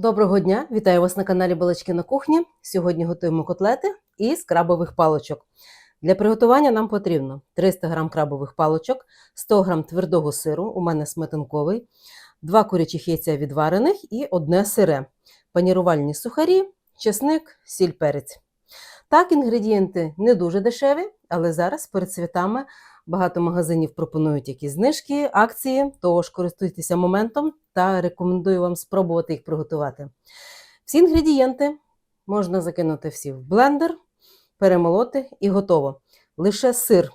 Доброго дня! Вітаю вас на каналі Балачки на кухні. Сьогодні готуємо котлети із крабових палочок. Для приготування нам потрібно 300 г крабових палочок, 100 г твердого сиру, у мене сметанковий, 2 курячих яйця відварених і одне сире, панірувальні сухарі, чесник, сіль перець. Так, інгредієнти не дуже дешеві, але зараз перед святами багато магазинів пропонують якісь знижки, акції, тож користуйтеся моментом та рекомендую вам спробувати їх приготувати. Всі інгредієнти можна закинути всі в блендер, перемолоти і готово. Лише сир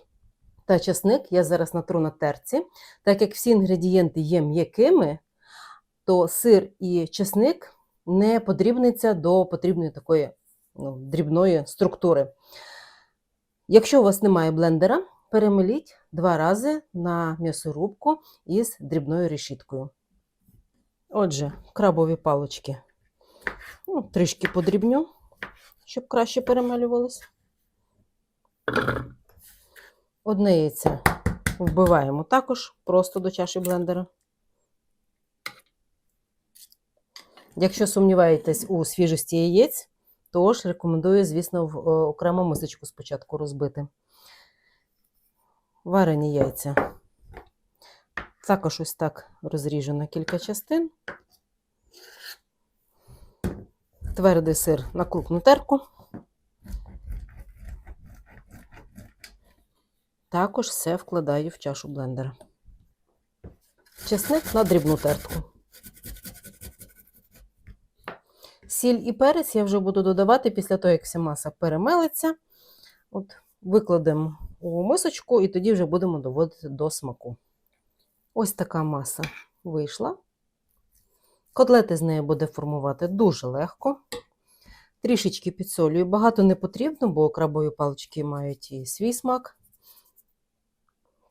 та часник я зараз натру на терці. Так як всі інгредієнти є м'якими, то сир і часник не подрібниться до потрібної такої ну, дрібної структури. Якщо у вас немає блендера, перемеліть два рази на м'ясорубку із дрібною решіткою. Отже, крабові палочки ну, трішки подрібню, щоб краще перемелювались. Одне яйце вбиваємо також просто до чаші блендера. Якщо сумніваєтесь у свіжості яєць, тож рекомендую, звісно, в е, окрему мисочку спочатку розбити. Варені яйця. Також ось так розріжу на кілька частин. Твердий сир на крупну терку. Також все вкладаю в чашу блендера. Чесник на дрібну тертку. Сіль і перець я вже буду додавати після того, як вся маса перемелиться. От Викладемо у мисочку і тоді вже будемо доводити до смаку. Ось така маса вийшла. Котлети з нею буде формувати дуже легко. Трішечки підсолюю. Багато не потрібно, бо крабові палички мають і свій смак.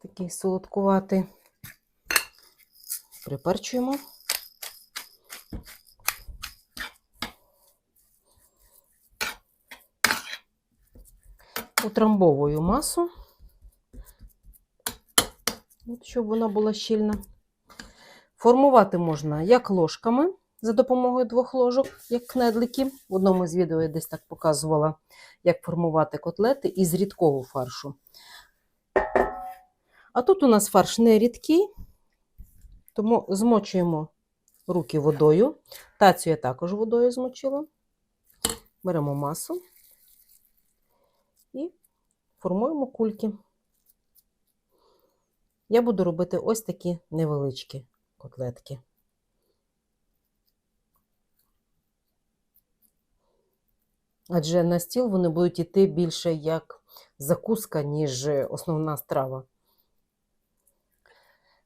Такий солодкуватий. Приперчуємо. Утрамбовую масу, От, щоб вона була щільна. Формувати можна як ложками за допомогою двох ложок, як кнедлики. В одному з відео я десь так показувала, як формувати котлети із рідкого фаршу. А тут у нас фарш не рідкий, тому змочуємо руки водою. Тацю я також водою змочила. Беремо масу і формуємо кульки. Я буду робити ось такі невеличкі котлетки. Адже на стіл вони будуть йти більше як закуска, ніж основна страва.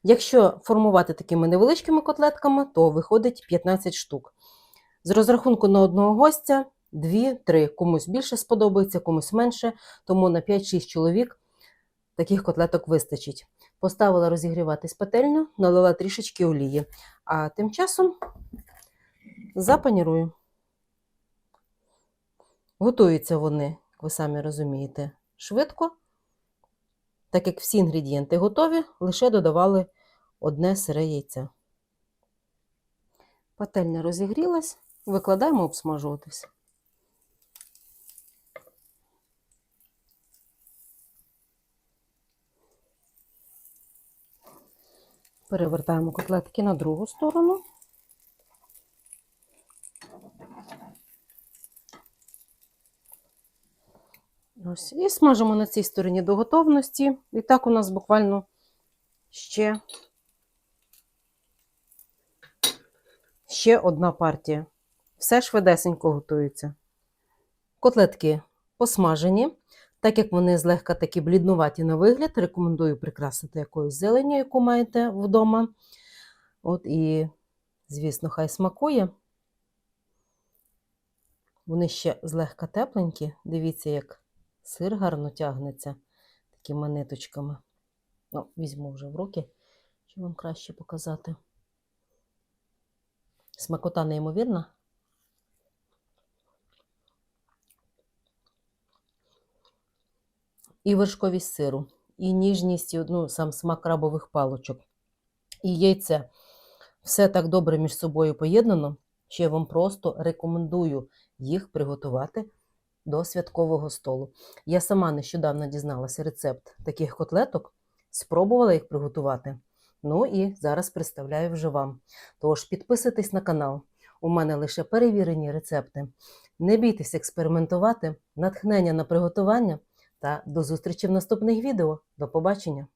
Якщо формувати такими невеличкими котлетками, то виходить 15 штук. З розрахунку на одного гостя 2-3. Комусь більше сподобається, комусь менше, тому на 5-6 чоловік таких котлеток вистачить. Поставила розігріватись пательню, налила трішечки олії, а тим часом запанірую. Готуються вони, як ви самі розумієте, швидко. Так як всі інгредієнти готові, лише додавали одне сире яйце. Пательня розігрілась, викладаємо обсмажуватись. Перевертаємо котлетки на другу сторону. Ось, і смажимо на цій стороні до готовності. І так у нас буквально ще, ще одна партія. Все швидесенько готується. Котлетки посмажені. Так як вони злегка такі бліднуваті на вигляд, рекомендую прикрасити якоюсь зеленню, яку маєте вдома. От і, звісно, хай смакує. Вони ще злегка тепленькі. Дивіться, як сир гарно тягнеться такими ниточками. Ну, візьму вже в руки, щоб вам краще показати. Смакота неймовірна. І вершковість сиру, і ніжність, ну, сам смак крабових палочок, і яйця. Все так добре між собою поєднано. що я вам просто рекомендую їх приготувати до святкового столу. Я сама нещодавно дізналася рецепт таких котлеток, спробувала їх приготувати. Ну і зараз представляю вже вам. Тож підписуйтесь на канал. У мене лише перевірені рецепти. Не бійтесь експериментувати, натхнення на приготування та до зустрічі в наступних відео. До побачення!